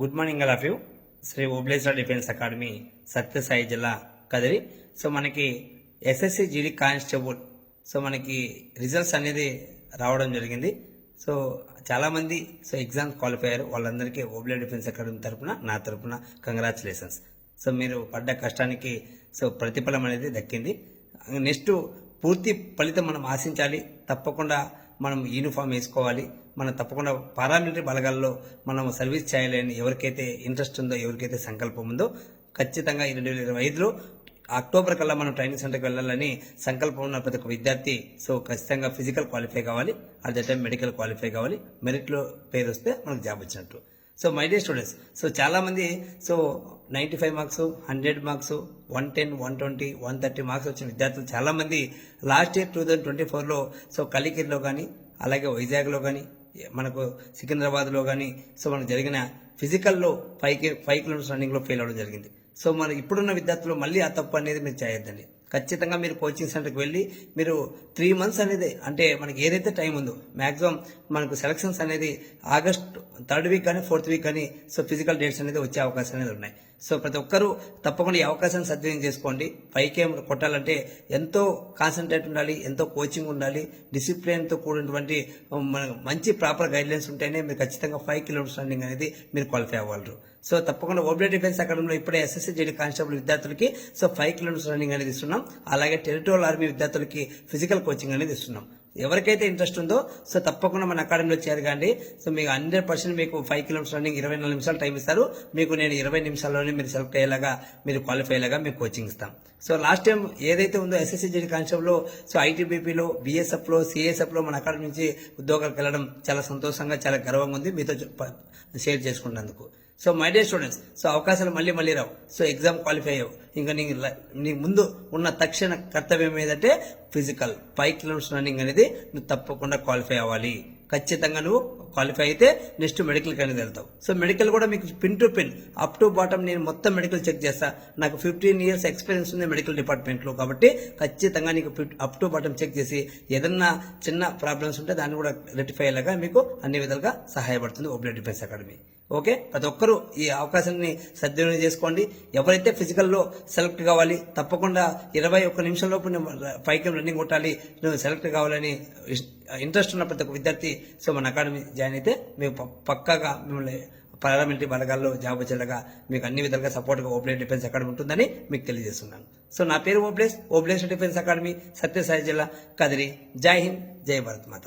Good morning all of you Shri Obleshwara defence academy Sathya Sai జిల్లా Kadiri so మనకి SSC GD constable so మనకి results అనేది రావడం జరిగింది. సో చాలామంది సో ఎగ్జామ్స్ క్వాలిఫై అయ్యారు వాళ్ళందరికీ ఓబ్లే డిఫెన్స్ అకాడమీ తరపున నా తరపున కంగ్రాచులేషన్స్ సో మీరు పడ్డ కష్టానికి సో ప్రతిఫలం అనేది దక్కింది. నెక్స్ట్ పూర్తి ఫలితం మనం ఆశించాలి. తప్పకుండా మనం యూనిఫామ్ వేసుకోవాలి. మనం తప్పకుండా పారామిలిటరీ బలగాల్లో మనం సర్వీస్ చేయాలని ఎవరికైతే ఇంట్రెస్ట్ ఉందో ఎవరికైతే సంకల్పం ఉందో ఖచ్చితంగా ఈ రెండు వేల ఇరవై ఐదులో అక్టోబర్ కల్లా మనం ట్రైనింగ్ సెంటర్కి వెళ్ళాలని సంకల్పం ఉన్న ప్రతి ఒక్క విద్యార్థి సో ఖచ్చితంగా ఫిజికల్ క్వాలిఫై కావాలి. At the time medical qualify కావాలి. మెరిట్లో పేరు వస్తే మనకు జాబ్ వచ్చినట్టు. So my dear students so చాలామంది so ninety five marks hundred marks one ten one twenty one thirty marks వచ్చిన విద్యార్థులు చాలామంది last year two thousand twenty ఫోర్లో సో కలికిరిలో కానీ అలాగే వైజాగ్లో కానీ మనకు సికింద్రాబాద్లో కానీ సో మనకు జరిగిన ఫిజికల్లో ఫైవ్కి ఫైవ్ కిలోమీటర్స్ రన్నింగ్లో ఫెయిల్ అవ్వడం జరిగింది. సో మన ఇప్పుడున్న విద్యార్థులు మళ్ళీ ఆ తప్పు అనేది మీరు చేయొద్దండి. ఖచ్చితంగా మీరు కోచింగ్ సెంటర్కి వెళ్ళి మీరు త్రీ మంత్స్ అనేది అంటే మనకి ఏదైతే టైం ఉందో మ్యాక్సిమం మనకు సెలక్షన్స్ అనేది ఆగస్ట్ థర్డ్ వీక్ కానీ ఫోర్త్ వీక్ కానీ సో ఫిజికల్ డేట్స్ అనేది వచ్చే అవకాశాలు అనేది ఉన్నాయి. సో ప్రతి ఒక్కరూ తప్పకుండా ఈ అవకాశాన్ని సద్వినియోగం చేసుకోండి. పైకే కొట్టాలంటే ఎంతో కాన్సన్ట్రేట్ ఉండాలి ఎంతో కోచింగ్ ఉండాలి డిసిప్లిన్తో కూడినటువంటి మంచి ప్రాపర్ గైడ్లైన్స్ ఉంటేనే మీరు ఖచ్చితంగా ఫైవ్ కిలోమీటర్స్ రన్నింగ్ అనేది మీరు క్వాలిఫై అవ్వగలరు. సో తప్పకుండా ఓబ్లే డిఫెన్స్ అకాడమీలో ఇప్పుడే ఎస్ఎస్సీ జేడీ కానిస్టేబుల్ విద్యార్థులకి సో ఫైవ్ కిలోమీటర్స్ రన్నింగ్ అనేది ఇస్తున్నాం. అలాగే టెరిటోరియల్ ఆర్మీ విద్యార్థులకి ఫిజికల్ కోచింగ్ అనేది ఇస్తున్నాం. ఎవరికైతే ఇంట్రెస్ట్ ఉందో సో తప్పకుండా మన అకాడమీలో చేరగాండి. సో మీకు హండ్రెడ్ పర్సెంట్ మీకు ఫైవ్ కిలోమీటర్స్ రన్నింగ్ ఇరవై నాలుగు నిమిషాలు టైం ఇస్తారు. మీకు నేను ఇరవై నిమిషాల్లోనే మీరు సెలెక్ట్ అయ్యేలాగా మీరు క్వాలిఫై అయ్యేలాగా మీకు కోచింగ్ ఇస్తాం. సో లాస్ట్ టైం ఏదైతే ఉందో ఎస్ఎస్సీ జెడ్ కానిస్టేబుల్లో సో ఐటీబీపీలో బీఎస్ఎఫ్లో సిఎస్ఎఫ్లో మన అకాడమీ నుంచి ఉద్యోగాలకు వెళ్ళడం చాలా సంతోషంగా చాలా గర్వంగా ఉంది. మీతో షేర్ చేసుకున్నందుకు. So my dear students so అవకాశాలు మళ్ళీ మళ్ళీ రావు. సో ఎగ్జామ్ క్వాలిఫై అయ్యావు. ఇంకా నీకు నీ ముందు ఉన్న తక్షణ కర్తవ్యం ఏదంటే ఫిజికల్ ఫైవ్ కిలోమీటర్స్ రన్నింగ్ అనేది నువ్వు తప్పకుండా క్వాలిఫై అవ్వాలి. ఖచ్చితంగా నువ్వు క్వాలిఫై అయితే నెక్స్ట్ మెడికల్ అనేది వెళ్తావు. సో మెడికల్ కూడా మీకు pin to pin up to bottom నేను మొత్తం మెడికల్ చెక్ చేస్తా. నాకు ఫిఫ్టీన్ ఇయర్స్ ఎక్స్పీరియన్స్ ఉంది మెడికల్ డిపార్ట్మెంట్లో కాబట్టి ఖచ్చితంగా నీకు అప్ టు బాటమ్ చెక్ చేసి ఏదన్నా చిన్న ప్రాబ్లమ్స్ ఉంటే దాన్ని కూడా రెక్టిఫై అయ్యేలాగా మీకు అన్ని విధాలుగా సహాయపడుతుంది. Oblesh defence academy okay? ప్రతి ఒక్కరూ ఈ అవకాశాన్ని సద్వినియోగం చేసుకోండి. ఎవరైతే ఫిజికల్లో సెలెక్ట్ కావాలి తప్పకుండా ఇరవై ఒక్క నిమిషంలోపు నువ్వు ఫైవ్ కిలో రన్నింగ్ కొట్టాలి నువ్వు సెలెక్ట్ కావాలని ఇంట్రెస్ట్ ఉన్న ప్రతి ఒక్క విద్యార్థి సో మన అకాడమీ జాయిన్ అయితే మేము పక్కాగా మిమ్మల్ని పార్లమెంటరీ బలగాల్లో జాబ్ వచ్చేలాగా మీకు అన్ని విధాలుగా సపోర్ట్గా ఓబ్లేస్ డిఫెన్స్ అకాడమీ ఉంటుందని మీకు తెలియజేస్తున్నాను. సో నా పేరు ఓబ్లేస్ ఓబ్లేస్ డిఫెన్స్ అకాడమీ సత్యసాయి జిల్లా కదిరి. జై హింద్ జై భారత్ మాత.